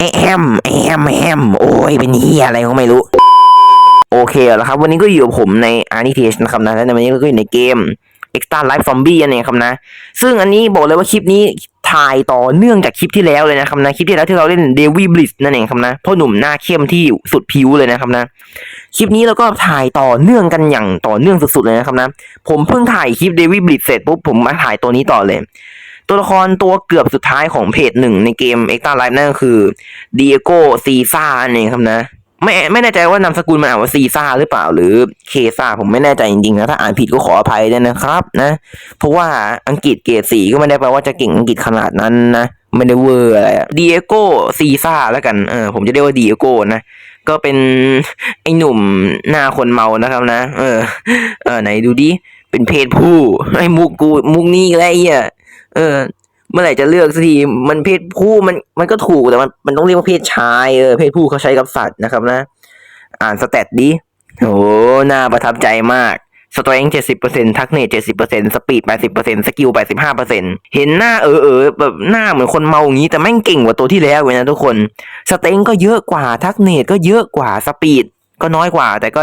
แอมแอมแอมโอ้ยเป็นเฮียอะไรก็ไม่รู้ โอเคแล้วครับ วันนี้ก็อยู่กับผมใน a r t h นะครับนะและในวันนี้ก็อยู่ในเกม Extra Life Zombie อันนี้ครับนะ ซึ่งอันนี้บอกเลยว่าคลิปนี้ถ่ายต่อเนื่องจากคลิปที่แล้วเลยนะครับนะคลิปที่แล้วที่เราเล่น d a v y Blitz นั่นเองครับนะพ่อหนุ่มหน้าเข้มที่สุดผิวเลยนะครับนะคลิปนี้เราก็ถ่ายต่อเนื่องกันอย่างต่อเนื่องสุดๆเลยนะครับนะผมเพิ่งถ่ายคลิป d a v y Blitz เสร็จปุ๊บผมมาถ่ายตัวนี้ต่อเลย ตัวละครตัวเกือบสุดท้ายของเพจหนึ่งในเกม Extra Life นั่นก็คือเดียโกซีซ่านั่นเองครับนะ ไม่ไม่แน่ใจว่านามสกุลมันอ่านว่าซีซ่าหรือเปล่าหรือเคซ่าผมไม่แน่ใจจริงๆนะถ้าอ่านผิดก็ขออภัยด้วยนะครับ นะ เพราะว่าอังกฤษเกรดสีก็ไม่ได้แปลว่าจะเก่งอังกฤษขนาดนั้นนะไม่ได้เวอร์อะไรเดียโกซีซ่าแล้วกันเออผมจะเรียกว่าเดียโกนะก็เป็นไอ้หนุ่มหน้าคนเมานะครับนะ เออ เออไหนดูดิเป็นเพศผู้ไอ้มุกกูมุกนี้อะไรเงี้ย เออ เมื่อไหร่จะเลือกสักทีมันเพศผู้มันมันก็ถูกแต่มันมันต้องเรียกว่าเพศชายเออเพศผู้เขาใช้กับสัตว์นะครับนะ อ่านสแตทดิโหน่าประทับใจมากสตร n งเจ็ดสิบเปอร์เซ็นต์ทักเนตเจ็ดสิบเปอร์เซ็นต์สปีดแปดสิบเปอร์เซ็นต์สกิลแปดสิบห้าเปอร์เซ็นต์เห็นหน้าเออเออแบบหน้าเหมือนคนเมาอย่างนี้ แต่แม่งเก่งกว่าตัวที่แล้วเลยนะทุกคน สเต็งก็เยอะกว่าทักเนตก็เยอะกว่าสปีดก็น้อยกว่า แต่ก็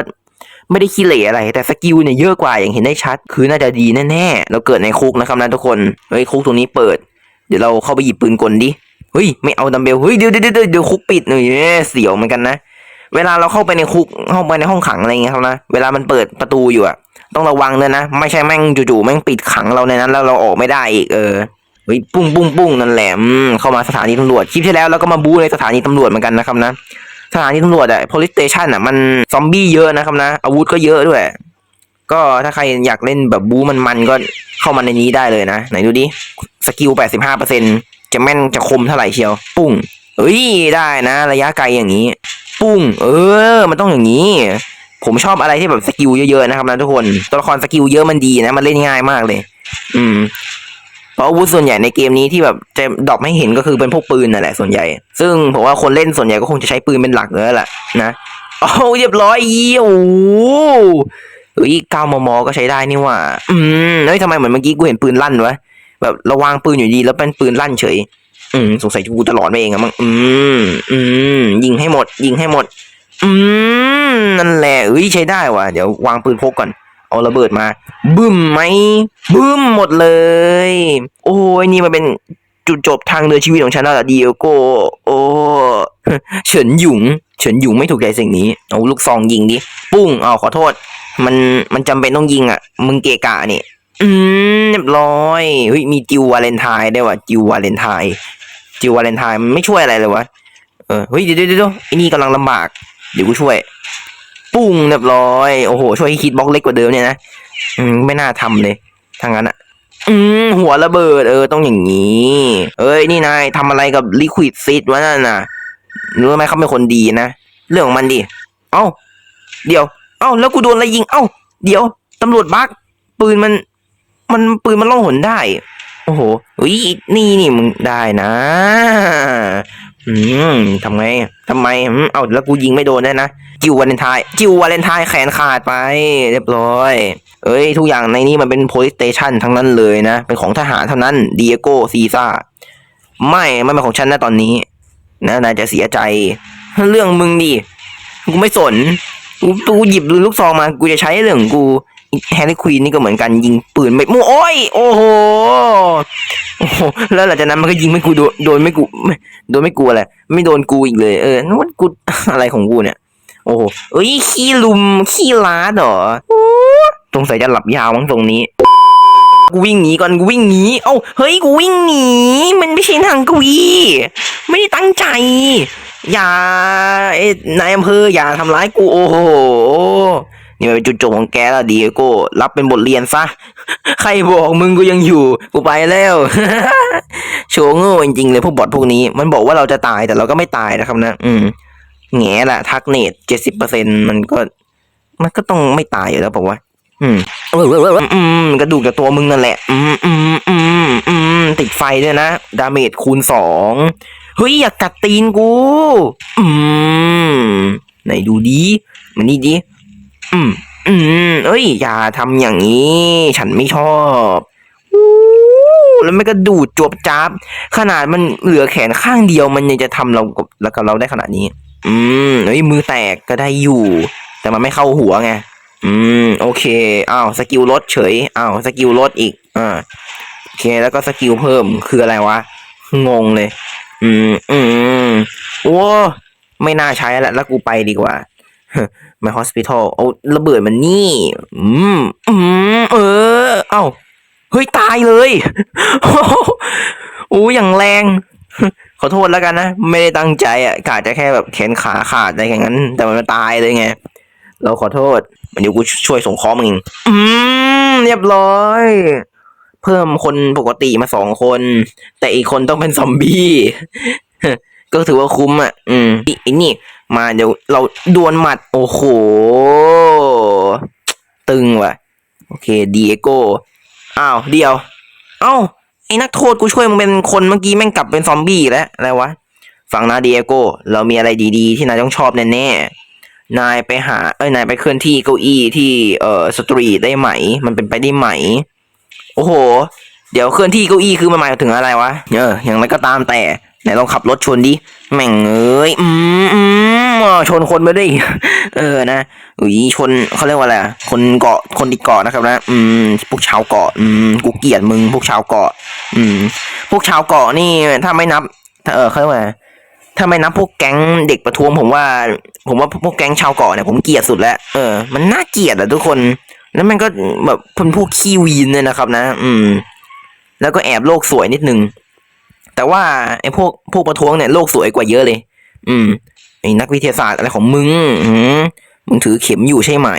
ไม่ได้ขี้เหร่อะไร แต่สกิลเนี่ยเยอะกว่าอย่างเห็นได้ชัด คือน่าจะดีแน่ๆเราเกิดในคุกนะครับนะทุกคนเฮ้ยคุกตรงนี้เปิด เดี๋ยวเราเข้าไปหยิบปืนกลดิเฮ้ยไม่เอาดัมเบลเฮ้ยเดี๋ยวเดี๋ยวเดี๋ยวคุกปิดหน่อยเสียวเหมือนกันนะเวลาเราเข้าไปในคุกเข้าไปในห้องขังอะไรเงี้ยครับนะเวลามันเปิดประตูอยู่อะต้องระวังเลยนะ ไม่ใช่แม่งจู่ๆแม่งปิดขังเราในนั้น แล้วเราออกไม่ได้อีกเออเฮ้ยปุ้งปุ้งปุ้งนั่นแหละเข้ามาสถานีตำรวจคลิปที่แล้วเราก็มาบู๊ในสถานีตำรวจเหมือนกันนะครับนะ สถานีตำรวจอะ police station อะมันซอมบี้เยอะนะครับนะ อาวุธก็เยอะด้วย ก็ถ้าใครอยากเล่นแบบบู๊มันๆก็เข้ามาในนี้ได้เลยนะ ไหนดูดิ สกิล 85เปอร์เซ็นจะแม่นจะคมเท่าไหร่เชียว ปุ้งเอ้ยได้นะ ระยะไกลอย่างนี้ ปุ้ง เออ มันต้องอย่างนี้ ผมชอบอะไรที่แบบสกิลเยอะๆนะครับนะทุกคน ตัวละครสกิลเยอะมันดีนะ มันเล่นง่ายมากเลย อืม เพราะอาวุธส่วนใหญ่ในเกมนี้ที่แบบจะดรอปให้เห็นก็คือเป็นพวกปืนนั่นแหละส่วนใหญ่ ซึ่งผมว่าคนเล่นส่วนใหญ่ก็คงจะใช้ปืนเป็นหลักเลยแหละนะโอ้เรียบร้อยอีโอ้เฮ้ยเก้ามมก็ใช้ได้นี่ว่า อืมเฮ้ยทำไมเหมือนเมื่อกี้กูเห็นปืนลั่นวะแบบระวางปืนอยู่ดีแล้วเป็นปืนลั่นเฉย อืมสงสัยกูจะหลอนไปเองอะมั้งอืมอืมยิงให้หมด ยิงให้หมด อืมนั่นแหละเอ้ยใช้ได้ว่ะเดี๋ยววางปืนพกก่อน เอาระเบิดมาบึ้มไหมบึ้มหมดเลย โอ้ยนี่มันเป็นจุดจบทางเดินชีวิตของฉันแล้วล่ะดีเอโกโอ้เฉินหยุงเฉินหยุงไม่ถูกใจสิ่งนี้เอาลูกซองยิงดิปุ้งเอาขอโทษ มันมันจำเป็นต้องยิงอะ มึงเกะกะนี่อืมเรียบร้อยเฮ้ยมีจิววาเลนไทน์ได้ว่ะจิววาเลนไทน์จิววาเลนไทน์มันไม่ช่วยอะไรเลยวะเออเฮ้ยเดี๋ยวเดี๋ยวเดี๋ยวไอ้นี่กำลังลำบาก เดี๋ยวกูช่วย ปุ้งเรียบร้อย โอ้โห ช่วยให้คิดบล็อกเล็กกว่าเดิมเนี่ยนะ อืม ไม่น่าทำเลยทางนั้นอะอืม หัวระเบิด เออ ต้องอย่างนี้ เอ้ย นี่นายทำอะไรกับลิควิดซิดวะนั่นน่ะ รู้ไหมเขาเป็นคนดีนะ เรื่องของมันดิ เอ้า เดี๋ยว เอ้า แล้วกูโดนอะไรยิง เอ้า เดี๋ยว ตำรวจบักปืนมัน มันปืนมันล่องหนได้ โอ้โหอุ้ยนี่นี่มึงได้นะอืมทำไงทำไมอืมเอาแล้วกูยิงไม่โดนได้นะ จิววาเลนไทน์จิววาเลนไทน์แขนขาดไป เรียบร้อย เอ้ย ทุกอย่างในนี้มันเป็น police station ทั้งนั้นเลยนะ เป็นของทหารเท่านั้นเดียโกซีซ่าไม่ไม่เป็นของฉันนะตอนนี้นะนายจะเสียใจ เรื่องมึงดิกูไม่สนกูกูหยิบลูกซองมากูจะใช้เรื่องกูแฮร์รี่ควีนนี่ก็เหมือนกันยิงปืนไม่มูโอ้ยโอ้โหโอ้โหแล้วหลังจากนั้นมันก็ยิงไม่กูโดนโดนไม่กูโดนไม่กูอะไรไม่โดนกูอีกเลย เออนั่นกูอะไรของกูเนี่ย โอ้โหเอ้ย ขี้ลุม ขี้ล้าดเหรอโอ้สงสัยจะหลับยาวมั้งตรงนี้ กูวิ่งหนีก่อน กูวิ่งหนี เอ้า เฮ้ย กูวิ่งหนี มันไม่ใช่ทางกูอีไม่ได้ตั้งใจ อย่าเอ้ยนายอำเภออย่าทำร้ายกู โอ้โห นี่มันเป็นจุดจบของแกแล้วดีโก้รับเป็นบทเรียนซะ ใครบอกมึงกูยังอยู่ กูไปแล้วโชว์โง่จริงๆเลยพวกบอทพวกนี้ มันบอกว่าเราจะตายแต่เราก็ไม่ตายนะครับนะ อืม แง่ละทักเนตเจ็ดสิบเปอร์เซ็นมันก็ มันก็ต้องไม่ตายอยู่แล้วบอกว่า อืมอืมกระดูกจากตัวมึงนั่นแหละ อืมอืมอืมอืมติดไฟด้วยนะ ดาเมจคูณสองเฮ้ย อย่ากัดตีนกู อืม ไหนดูดีมันนี่ดิอืม อืมเอ้ย อย่าทำอย่างนี้ ฉันไม่ชอบแล้วมันก็ดูดจวบจ้าบขนาดมันเหลือแขนข้างเดียวมันยังจะทำเรากับแล้วกับเราได้ขนาดนี้ อืมเฮ้ยมือแตกก็ได้อยู่ แต่มันไม่เข้าหัวไง อืม โอเค อ้าวสกิลลดเฉย อ้าวสกิลลดอีก อ่า โอเค แล้วก็สกิลเพิ่มคืออะไรวะ งงเลย อืม อืม โอ้ ไม่น่าใช้แล้วแล้วกูไปดีกว่า My Hospital เอาระเบิดมันนี่ อืม อืม เออ เอ้า เฮ้ย ตายเลย โอ้อย่างแรง ขอโทษแล้วกันนะ ไม่ได้ตั้งใจอะกาจะแค่แบบแขนขาขาดอะไรอย่างนั้น แต่มันตายเลยไง เราขอโทษเดี๋ยวกูช่วยส่งคอมึงเองอืมเรียบร้อย เพิ่มคนปกติมาสองคน แต่อีกคนต้องเป็นซอมบี้ก็ถือว่าคุ้มอะ อืมอีอีนี่ มาเดี๋ยวเราดวลหมัด โอ้โห ตึงว่ะ โอเคดีเอโก้ อ้าว เดียว เอ้า ไอ้นักโทษกูช่วยมึงเป็นคนเมื่อกี้แม่งกลับเป็นซอมบี้อีแล้วอะไรวะฟังนะดีเอโก้เรามีอะไรดีๆ ที่นายต้องชอบแน่ๆนายไปหาเอ้ยนายไปเคลื่อนที่เก้าอี้ที่เอ่อสตรีทได้ไหม มันเป็นไปได้ไหม โอ้โห เดี๋ยวเคลื่อนที่เก้าอี้คือมันหมายถึงอะไรวะเอออย่างไรก็ตามแต่ ไหนลองขับรถชนดิ แม่งเอ้ย อืมอืมอ่าชนคนไปด้วย เออนะอุ้ยชนเขาเรียกว่าอะไรคนเกาะ คนติดเกาะนะครับนะ อืม พวกชาวเกาะ อืม กูเกลียดมึง พวกชาวเกาะ อืม พวกชาวเกาะนี่ ถ้าไม่นับ เออเขาเรียกว่าถ้าไม่นับพวกแก๊งเด็กประท้วงผมว่า ผมว่าพวกแก๊งชาวเกาะเนี่ยผมเกลียดสุดแล้ว เออ มันน่าเกลียดอะทุกคน แล้วมันก็แบบเป็นพวกขี้วีนเนี่ยนะครับ นะ อืม แล้วก็แอบโลกสวยนิดนึง แต่ว่าไอ้พวกพวกประท้วงเนี่ยโลกสวยกว่าเยอะเลย อืมไอ้นักวิทยาศาสตร์อะไรของมึงอืมมึงถือเข็มอยู่ใช่ไหม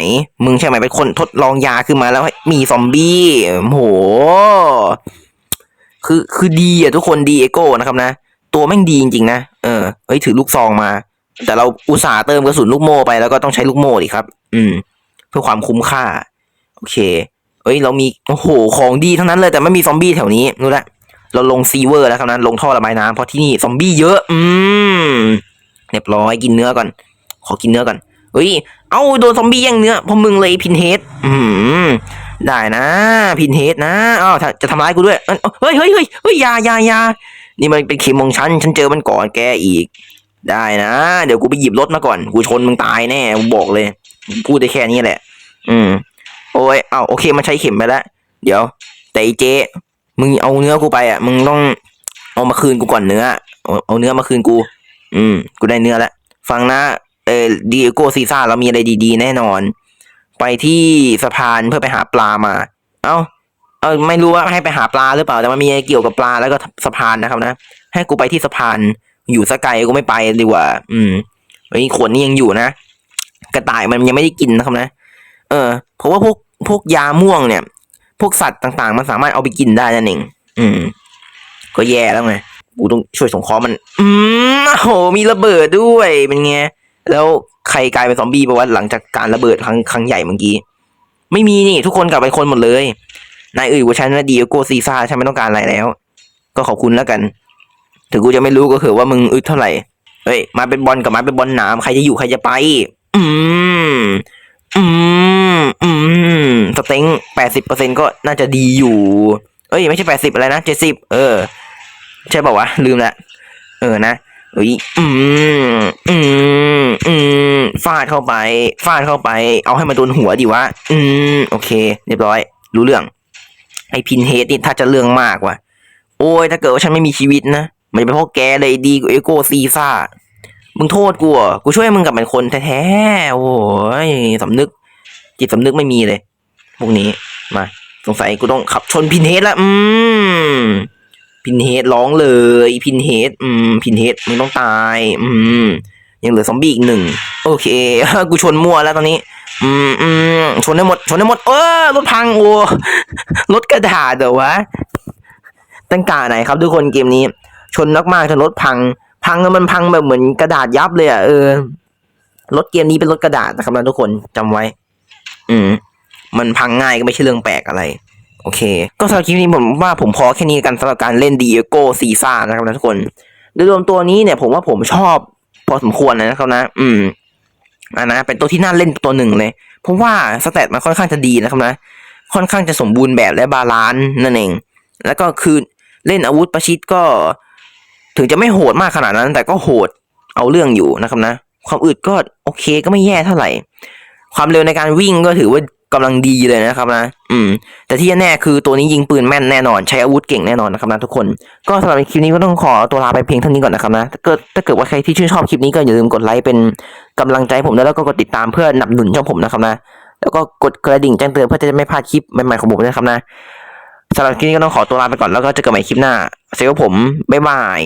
มึงใช่ไหมเป็นคนทดลองยาขึ้นมาแล้วมีซอมบี้โห คือคือดีอะทุกคนดีเอโก้นะครับนะ ตัวแม่งดีจริงๆนะ เออ เฮ้ยถือลูกซองมา แต่เราอุตส่าห์เติมกระสุนลูกโม่ไปแล้วก็ต้องใช้ลูกโม่ดิครับ อืม เพื่อความคุ้มค่า โอเค เอ้ย เรามี โอ้โห ของดีทั้งนั้นเลยแต่ไม่มีซอมบี้แถวนี้ รู้ละ เราลงซีเวอร์แล้วครับนั้นลงท่อระบายน้ำเพราะที่นี่ซอมบี้เยอะ อืมเรียบร้อยกินเนื้อก่อน ขอกินเนื้อก่อนเฮ้ย เอาโดนซอมบี้แย่งเนื้อเพราะมึงเลยพินเฮดอืมได้นะ พินเฮดนะอ้าวจะทำร้ายกูด้วยเฮ้ยเฮ้ยเฮ้ยเฮ้ยยายายานี่มันเป็นเข็มของฉัน ฉันเจอมันก่อนแกอีก ได้นะ เดี๋ยวกูไปหยิบรถมาก่อน กูชนมึงตายแน่ กูบอกเลย พูดได้แค่นี้แหละ อืม โอ้ย เอาโอเค มันใช้เข็มไปแล้ว เดี๋ยว แต่เจ๊ มึงเอาเนื้อกูไปอะ มึงต้องเอามาคืนกูก่อนเนื้อ เอาเนื้อมาคืนกู อืม กูได้เนื้อแล้ว ฟังนะ เออดีโกซีซ่าเรามีอะไรดีๆ แน่นอน ไปที่สะพานเพื่อไปหาปลามา เอ้า เออไม่รู้ว่าให้ไปหาปลาหรือเปล่า แต่มันมีอะไรเกี่ยวกับปลาแล้วก็สะพานนะครับนะ ให้กูไปที่สะพาน อยู่สกไกลกูไม่ไปดีกว่า อืมไอ้ขวดนี้ยังอยู่นะ กระต่ายมันยังไม่ได้กินนะครับนะ เออ เพราะว่าพวกพวกยาม่วงเนี่ย พวกสัตว์ต่างๆ มันสามารถเอาไปกินได้นั่นเองอืม ก็แย่แล้วไงกูต้องช่วยสงเคราะห์มัน อืมโอ้โหมีระเบิดด้วยเป็นไงแล้วใครกลายเป็นซอมบี้ปะวะหลังจากการระเบิดครั้งครั้งใหญ่เมื่อกี้ไม่มีนี่ ทุกคนกลับเป็นคนหมดเลยนายเอ่ยว่าฉันว่าดีโกซีซ่าฉันไม่ต้องการอะไรแล้ว ก็ขอบคุณแล้วกัน ถึงกูจะไม่รู้ก็คือว่ามึงอึดเท่าไหร่เฮ้ยมาเป็นบอลกับมาเป็นบอลหนามใครจะอยู่ใครจะไป อืม อืม อืม สเต็งแปดสิบเปอร์เซ็นก็น่าจะดีอยู่ เอ้ย ไม่ใช่แปดสิบอะไรนะเจ็ดสิบเออ ใช่ป่าวะ ลืมละ เออนะเอ้ยอืมอืมอืมฟาดเข้าไป ฟาดเข้าไป เอาให้มันโดนหัวดิวะ อืม โอเค เรียบร้อย รู้เรื่อง ไอพินเฮดนี่ถ้าจะเรื่องมากว่ะ โอ้ย ถ้าเกิดว่าฉันไม่มีชีวิตนะ มันจะเป็นเพราะแกเลยดีกว่าเอโกซีซ่า มึงโทษกูเหรอกูช่วยมึงกับเป็นคนแท้ๆ โอ้ยสำนึก จิตสำนึกไม่มีเลย พวกนี้มา สงสัยกูต้องขับชนพินเฮดละอืมพินเฮดร้องเลย พินเฮดอืม พินเฮดมึงต้องตาย อืม ยังเหลือซอมบี้อีกหนึ่งโอเคกูชนมั่วแล้วตอนนี้อืมอืมชนได้หมดชนได้หมด เออรถพังโอ้รถกระดาษเดี๋ยววะตั้งกาไหนครับทุกคนเกมนี้ ชนมากๆจนรถพัง พังแล้วมันพังแบบเหมือนกระดาษยับเลยอะเออรถเกมนี้เป็นรถกระดาษนะครับนะทุกคนจำไว้ อืม มันพังง่ายก็ไม่ใช่เรื่องแปลกอะไร โอเค ก็สำหรับคลิปนี้ผมว่าผมพอแค่นี้กันสำหรับการเล่นดีโก้ซีซ่านะครับนะทุกคนโดยรวมตัวนี้เนี่ยผมว่าผมชอบพอสมควรนะครับนะ อืมอ่านะ เป็นตัวที่น่าเล่นตัวหนึ่งเลยเพราะว่าสเตตมันค่อนข้างจะดีนะครับนะ ค่อนข้างจะสมบูรณ์แบบและบาลานซ์นั่นเอง แล้วก็คือเล่นอาวุธประชิดก็ ถึงจะไม่โหดมากขนาดนั้น แต่ก็โหดเอาเรื่องอยู่นะครับนะ ความอึดก็โอเคก็ไม่แย่เท่าไหร่ ความเร็วในการวิ่งก็ถือว่า กำลังดีเลยนะครับนะ อืม แต่ที่แน่คือตัวนี้ยิงปืนแม่นแน่นอน ใช้อาวุธเก่งแน่นอนนะครับนะทุกคน ก็สำหรับคลิปนี้ก็ต้องขอตัวลาไปเพียงเท่านี้ก่อนนะครับนะ ถ้าเกิดถ้าเกิดว่าใครที่ชื่นชอบคลิปนี้ก็อย่าลืมกดไลค์เป็นกำลังใจผมแล้วก็กดติดตามเพื่อหนับหนุนช่องผมนะครับนะ แล้วก็กดกระดิ่งแจ้งเตือนเพื่อจะไม่พลาดคลิปใหม่ๆของผมนะครับนะสำหรับคลิปนี้ก็ต้องขอตัวลาไปก่อนแล้วก็เจอกันใหม่คลิปหน้า เซลผม บ๊ายบาย